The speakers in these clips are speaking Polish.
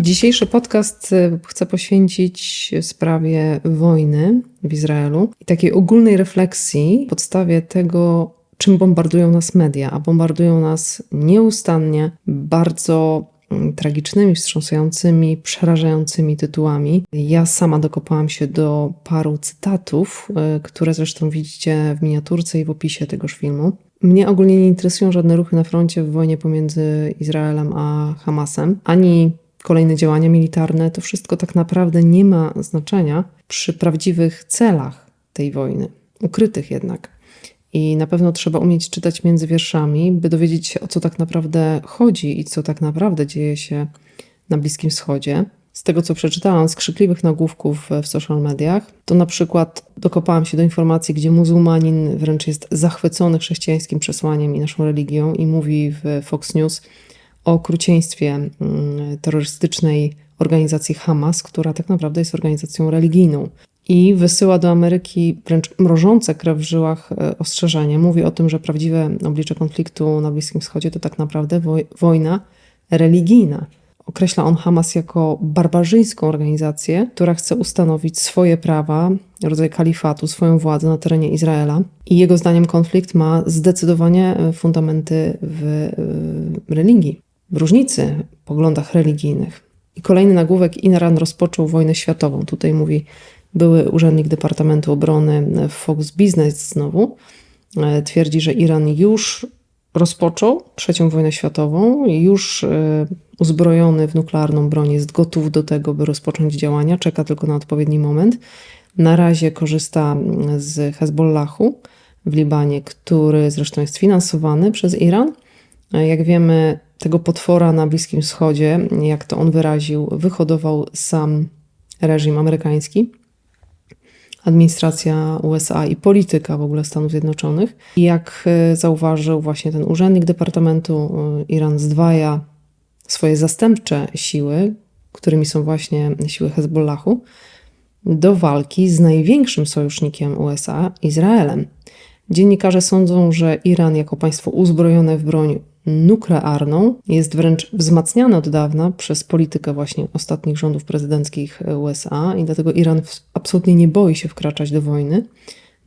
Dzisiejszy podcast y, chcę poświęcić sprawie wojny w Izraelu i takiej ogólnej refleksji podstawie tego, czym bombardują nas media, a bombardują nas nieustannie bardzo mm, tragicznymi, wstrząsającymi, przerażającymi tytułami. Ja sama dokopałam się do paru cytatów, y, które zresztą widzicie w miniaturce i w opisie tegoż filmu. Mnie ogólnie nie interesują żadne ruchy na froncie w wojnie pomiędzy Izraelem a Hamasem, ani kolejne działania militarne. To wszystko tak naprawdę nie ma znaczenia przy prawdziwych celach tej wojny, ukrytych jednak. I na pewno trzeba umieć czytać między wierszami, by dowiedzieć się, o co tak naprawdę chodzi i co tak naprawdę dzieje się na Bliskim Wschodzie. Z tego, co przeczytałam z krzykliwych nagłówków w social mediach, to na przykład dokopałam się do informacji, gdzie muzułmanin wręcz jest zachwycony chrześcijańskim przesłaniem i naszą religią i mówi w Fox News o okrucieństwie mm, terrorystycznej organizacji Hamas, która tak naprawdę jest organizacją religijną. I wysyła do Ameryki wręcz mrożące krew w żyłach e, ostrzeżenie. Mówi o tym, że prawdziwe oblicze konfliktu na Bliskim Wschodzie to tak naprawdę wojna religijna. Określa on Hamas jako barbarzyńską organizację, która chce ustanowić swoje prawa, rodzaj kalifatu, swoją władzę na terenie Izraela. I jego zdaniem konflikt ma zdecydowanie e, fundamenty w e, religii, różnicy w poglądach religijnych. I kolejny nagłówek: Iran rozpoczął wojnę światową. Tutaj mówi były urzędnik Departamentu Obrony Fox Business znowu. E, twierdzi, że Iran już rozpoczął trzecią wojnę światową, już uzbrojony w nuklearną broń, jest gotów do tego, by rozpocząć działania, czeka tylko na odpowiedni moment. Na razie korzysta z Hezbollahu w Libanie, który zresztą jest finansowany przez Iran. Jak wiemy, tego potwora na Bliskim Wschodzie, jak to on wyraził, wyhodował sam reżim amerykański, administracja USA i polityka w ogóle Stanów Zjednoczonych. I jak zauważył właśnie ten urzędnik Departamentu, Iran zdwaja swoje zastępcze siły, którymi są właśnie siły Hezbollahu, do walki z największym sojusznikiem USA, Izraelem. Dziennikarze sądzą, że Iran, jako państwo uzbrojone w broń nuklearną, jest wręcz wzmacniany od dawna przez politykę właśnie ostatnich rządów prezydenckich USA i dlatego Iran absolutnie nie boi się wkraczać do wojny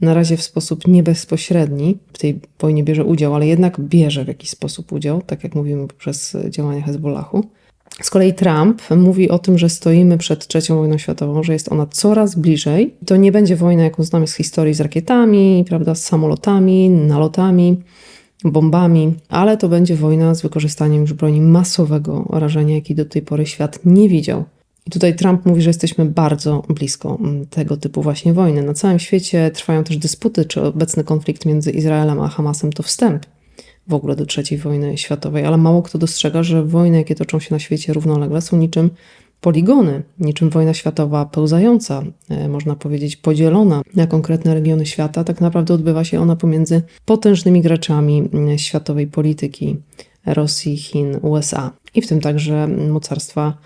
na razie w sposób niebezpośredni w tej wojnie bierze udział, ale jednak bierze w jakiś sposób udział, tak jak mówimy przez działania Hezbollahu. Z kolei Trump mówi o tym, że stoimy przed trzecią wojną światową, że jest ona coraz bliżej. To nie będzie wojna, jaką znamy z historii z rakietami, prawda, z samolotami, nalotami, bombami, ale to będzie wojna z wykorzystaniem już broni masowego rażenia, jaki do tej pory świat nie widział. I tutaj Trump mówi, że jesteśmy bardzo blisko mm, tego typu właśnie wojny. Na całym świecie trwają też dysputy, czy obecny konflikt między Izraelem a Hamasem to wstęp w ogóle do trzeciej wojny światowej, ale mało kto dostrzega, że wojny, jakie toczą się na świecie równolegle, są niczym poligony, niczym wojna światowa pełzająca, e, można powiedzieć podzielona na konkretne regiony świata. Tak naprawdę odbywa się ona pomiędzy potężnymi graczami mm, światowej polityki Rosji, Chin, USA i w tym także mocarstwa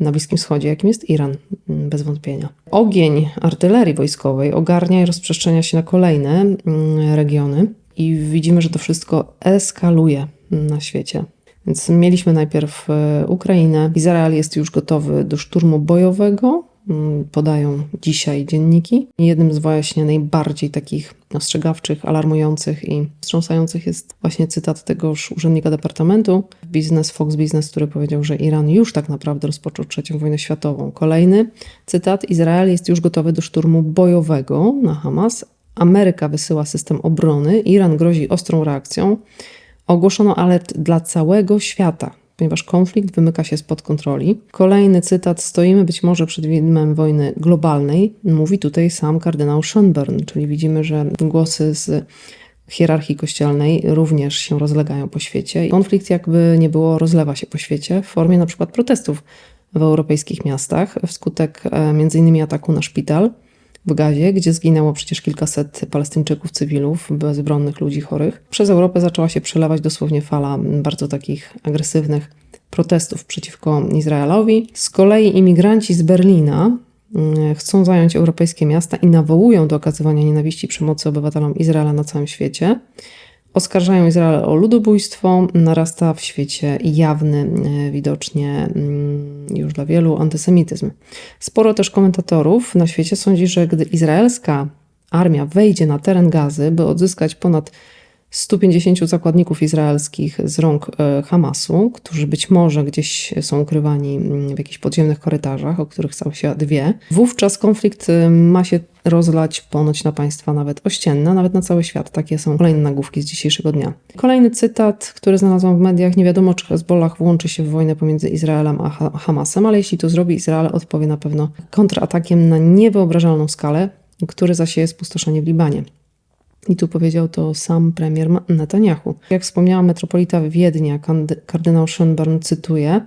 na Bliskim Wschodzie, jakim jest Iran, mm, bez wątpienia. Ogień artylerii wojskowej ogarnia i rozprzestrzenia się na kolejne mm, regiony, i widzimy, że to wszystko eskaluje na świecie. Więc mieliśmy najpierw e, Ukrainę. Izrael jest już gotowy do szturmu bojowego, Mm, podają dzisiaj dzienniki. Jednym z właśnie najbardziej takich ostrzegawczych, alarmujących i wstrząsających jest właśnie cytat tegoż urzędnika departamentu Business Fox Business, który powiedział, że Iran już tak naprawdę rozpoczął trzecią wojnę światową. Kolejny cytat: Izrael jest już gotowy do szturmu bojowego na Hamas. Ameryka wysyła system obrony, Iran grozi ostrą reakcją. Ogłoszono alert dla całego świata ponieważ konflikt wymyka się spod kontroli. Kolejny cytat: Stoimy być może przed widmem wojny globalnej, mówi tutaj sam kardynał Schönborn, czyli widzimy, że głosy z hierarchii kościelnej również się rozlegają po świecie. Konflikt, jakby nie było, rozlewa się po świecie w formie na przykład protestów w europejskich miastach wskutek e, m.in. ataku na szpital w Gazie, gdzie zginęło przecież kilkaset Palestyńczyków, cywilów, bezbronnych ludzi chorych. Przez Europę zaczęła się przelewać dosłownie fala bardzo takich agresywnych protestów przeciwko Izraelowi. Z kolei imigranci z Berlina mm, chcą zająć europejskie miasta i nawołują do okazywania nienawiści i przemocy obywatelom Izraela na całym świecie. oskarżają Izrael o ludobójstwo. Narasta w świecie jawny, e, widocznie mm, już dla wielu, antysemityzm. Sporo też komentatorów na świecie sądzi, że gdy izraelska armia wejdzie na teren gazy, by odzyskać ponad 150 zakładników izraelskich z rąk e, Hamasu, którzy być może gdzieś są ukrywani mm, w jakichś podziemnych korytarzach, o których cały świat wie. Wówczas konflikt e, ma się rozlać ponoć na państwa nawet ościenne, nawet na cały świat. Takie są kolejne nagłówki z dzisiejszego dnia. Kolejny cytat, który znalazłam w mediach. Nie wiadomo, czy Hezbollah włączy się w wojnę pomiędzy Izraelem a Hamasem, ale jeśli to zrobi, Izrael odpowie na pewno kontratakiem na niewyobrażalną skalę, który zasieje spustoszenie w Libanie. I tu powiedział to sam premier Netanyahu. Jak wspomniałam, metropolita Wiednia, kardynał Schönborn, cytuje,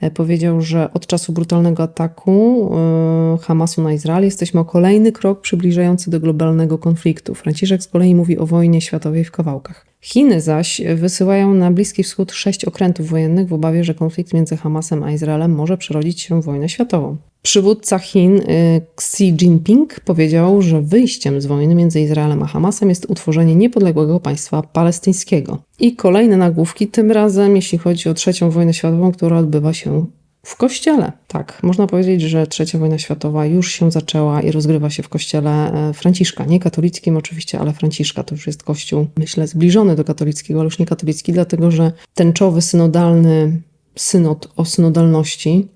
e, powiedział, że od czasu brutalnego ataku e, Hamasu na Izrael jesteśmy o kolejny krok przybliżający do globalnego konfliktu. Franciszek z kolei mówi o wojnie światowej w kawałkach. Chiny zaś wysyłają na Bliski Wschód sześć okrętów wojennych w obawie, że konflikt między Hamasem a Izraelem może przerodzić się w wojnę światową. Przywódca Chin y, Xi Jinping powiedział, że wyjściem z wojny między Izraelem a Hamasem jest utworzenie niepodległego państwa palestyńskiego. I kolejne nagłówki, tym razem jeśli chodzi o trzecią wojnę światową, która odbywa się w kościele. Tak, można powiedzieć, że trzecia wojna światowa już się zaczęła i rozgrywa się w kościele e, Franciszka. Nie katolickim oczywiście, ale Franciszka to już jest kościół, myślę, zbliżony do katolickiego, ale już nie katolicki, dlatego że tęczowy, synodalny synod o synodalności,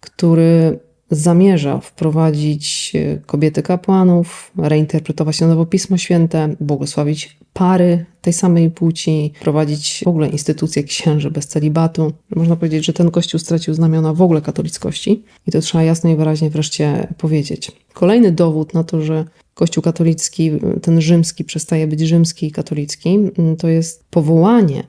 który zamierza wprowadzić e, kobiety kapłanów, reinterpretować na nowo Pismo Święte, błogosławić pary tej samej płci, prowadzić w ogóle instytucję księży bez celibatu. Można powiedzieć, że ten kościół stracił znamiona w ogóle katolickości i to trzeba jasno i wyraźnie wreszcie powiedzieć. Kolejny dowód na to, że Kościół katolicki, ten rzymski, przestaje być rzymski i katolicki, to jest powołanie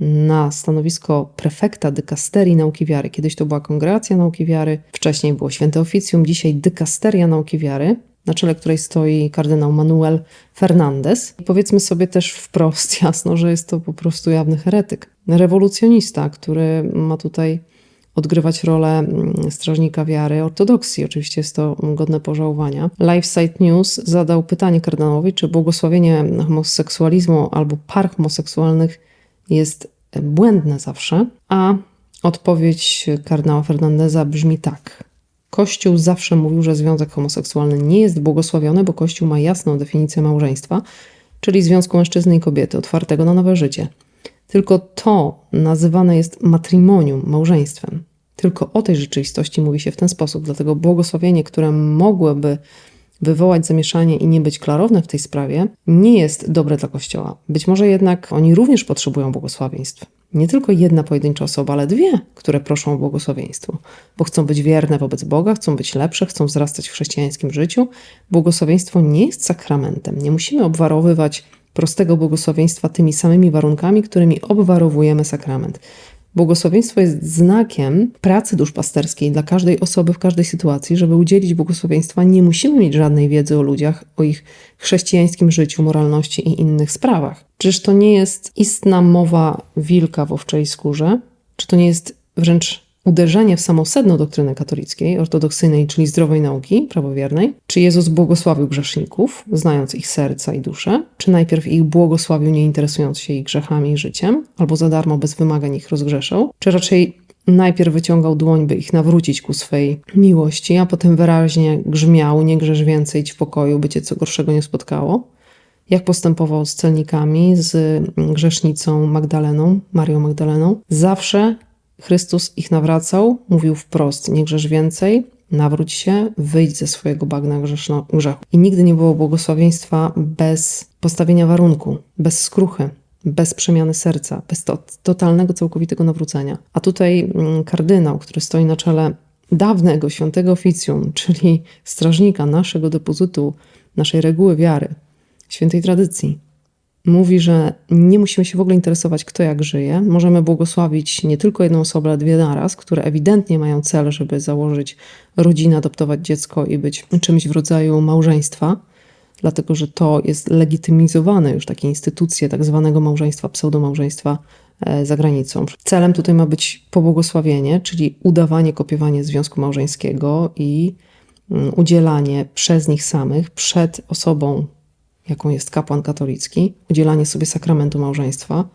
na stanowisko prefekta dykasterii nauki wiary. Kiedyś to była kongregacja nauki wiary, wcześniej było święte oficjum, dzisiaj dykasteria nauki wiary, na czele której stoi kardynał Manuel Fernandez. I powiedzmy sobie też wprost jasno, że jest to po prostu jawny heretyk. Rewolucjonista, który ma tutaj odgrywać rolę mm, strażnika wiary ortodoksji. Oczywiście jest to godne pożałowania. LifeSite News zadał pytanie kardynałowi, czy błogosławienie homoseksualizmu albo par homoseksualnych jest błędne zawsze, a odpowiedź kardynała Fernandeza brzmi tak. Kościół zawsze mówił, że związek homoseksualny nie jest błogosławiony, bo Kościół ma jasną definicję małżeństwa, czyli związku mężczyzny i kobiety, otwartego na nowe życie. Tylko to nazywane jest matrimonium, małżeństwem. Tylko o tej rzeczywistości mówi się w ten sposób, dlatego błogosławienie, które mogłoby wywołać zamieszanie i nie być klarowne w tej sprawie, nie jest dobre dla Kościoła. Być może jednak oni również potrzebują błogosławieństw. Nie tylko jedna pojedyncza osoba, ale dwie, które proszą o błogosławieństwo, bo chcą być wierne wobec Boga, chcą być lepsze, chcą wzrastać w chrześcijańskim życiu. Błogosławieństwo nie jest sakramentem. Nie musimy obwarowywać prostego błogosławieństwa tymi samymi warunkami, którymi obwarowujemy sakrament. Błogosławieństwo jest znakiem pracy duszpasterskiej dla każdej osoby w każdej sytuacji. Żeby udzielić błogosławieństwa, nie musimy mieć żadnej wiedzy o ludziach, o ich chrześcijańskim życiu, moralności i innych sprawach. Czyż to nie jest istna mowa wilka w owczej skórze? Czy to nie jest wręcz uderzenie w samo sedno doktryny katolickiej, ortodoksyjnej, czyli zdrowej nauki prawowiernej? Czy Jezus błogosławił grzeszników, znając ich serca i dusze? Czy najpierw ich błogosławił, nie interesując się ich grzechami i życiem, albo za darmo, bez wymagań ich rozgrzeszał? Czy raczej najpierw wyciągał dłoń, by ich nawrócić ku swej miłości, a potem wyraźnie grzmiał, nie grzesz więcej, idź w pokoju, by cię co gorszego nie spotkało? Jak postępował z celnikami, z grzesznicą Magdaleną, Marią Magdaleną? Zawsze Chrystus ich nawracał, mówił wprost: Nie grzesz więcej, nawróć się, wyjdź ze swojego bagna grzeszno, grzechu. I nigdy nie było błogosławieństwa bez postawienia warunku, bez skruchy, bez przemiany serca, bez to, totalnego, całkowitego nawrócenia. A tutaj mm, kardynał, który stoi na czele dawnego świętego oficjum, czyli strażnika naszego depozytu, naszej reguły wiary, świętej tradycji, mówi, że nie musimy się w ogóle interesować, kto jak żyje. Możemy błogosławić nie tylko jedną osobę, ale dwie naraz, które ewidentnie mają cel, żeby założyć rodzinę, adoptować dziecko i być czymś w rodzaju małżeństwa, dlatego że to jest legitymizowane już takie instytucje tak zwanego małżeństwa, pseudomałżeństwa e, za granicą. Celem tutaj ma być pobłogosławienie, czyli udawanie, kopiowanie związku małżeńskiego i mm, udzielanie przez nich samych, przed osobą jaką jest kapłan katolicki, udzielanie sobie sakramentu małżeństwa.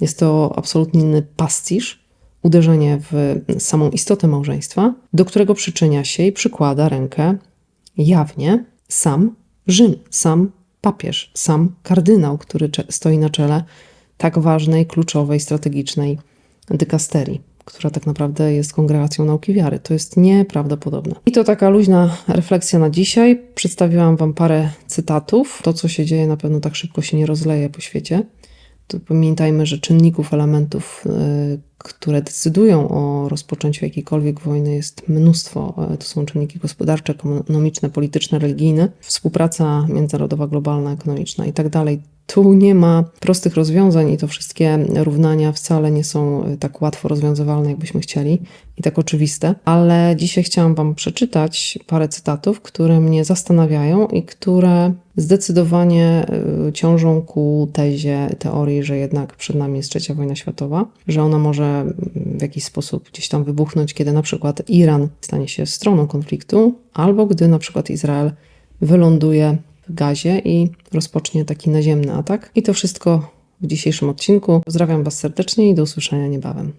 Jest to absolutny pastisz, uderzenie w samą istotę małżeństwa, do którego przyczynia się i przykłada rękę jawnie sam Rzym, sam papież, sam kardynał, który stoi na czele tak ważnej, kluczowej, strategicznej dykasterii, która tak naprawdę jest kongregacją nauki wiary. To jest nieprawdopodobne. I to taka luźna refleksja na dzisiaj. Przedstawiłam Wam parę cytatów. To, co się dzieje, na pewno tak szybko się nie rozleje po świecie. Tu pamiętajmy, że czynników, elementów, y, które decydują o rozpoczęciu jakiejkolwiek wojny jest mnóstwo. Y, To są czynniki gospodarcze, ekonomiczne, polityczne, religijne, współpraca międzynarodowa, globalna, ekonomiczna i tak. Tu nie ma prostych rozwiązań i to wszystkie równania wcale nie są y, tak łatwo rozwiązywalne, jakbyśmy chcieli i tak oczywiste, ale dzisiaj chciałam Wam przeczytać parę cytatów, które mnie zastanawiają i które zdecydowanie y, ciążą ku tezie, teorii, że jednak przed nami jest trzecia wojna światowa, że ona może mm, w jakiś sposób gdzieś tam wybuchnąć, kiedy na przykład Iran stanie się stroną konfliktu, albo gdy na przykład Izrael wyląduje gazie i rozpocznie taki naziemny atak. I to wszystko w dzisiejszym odcinku. Pozdrawiam Was serdecznie i do usłyszenia niebawem.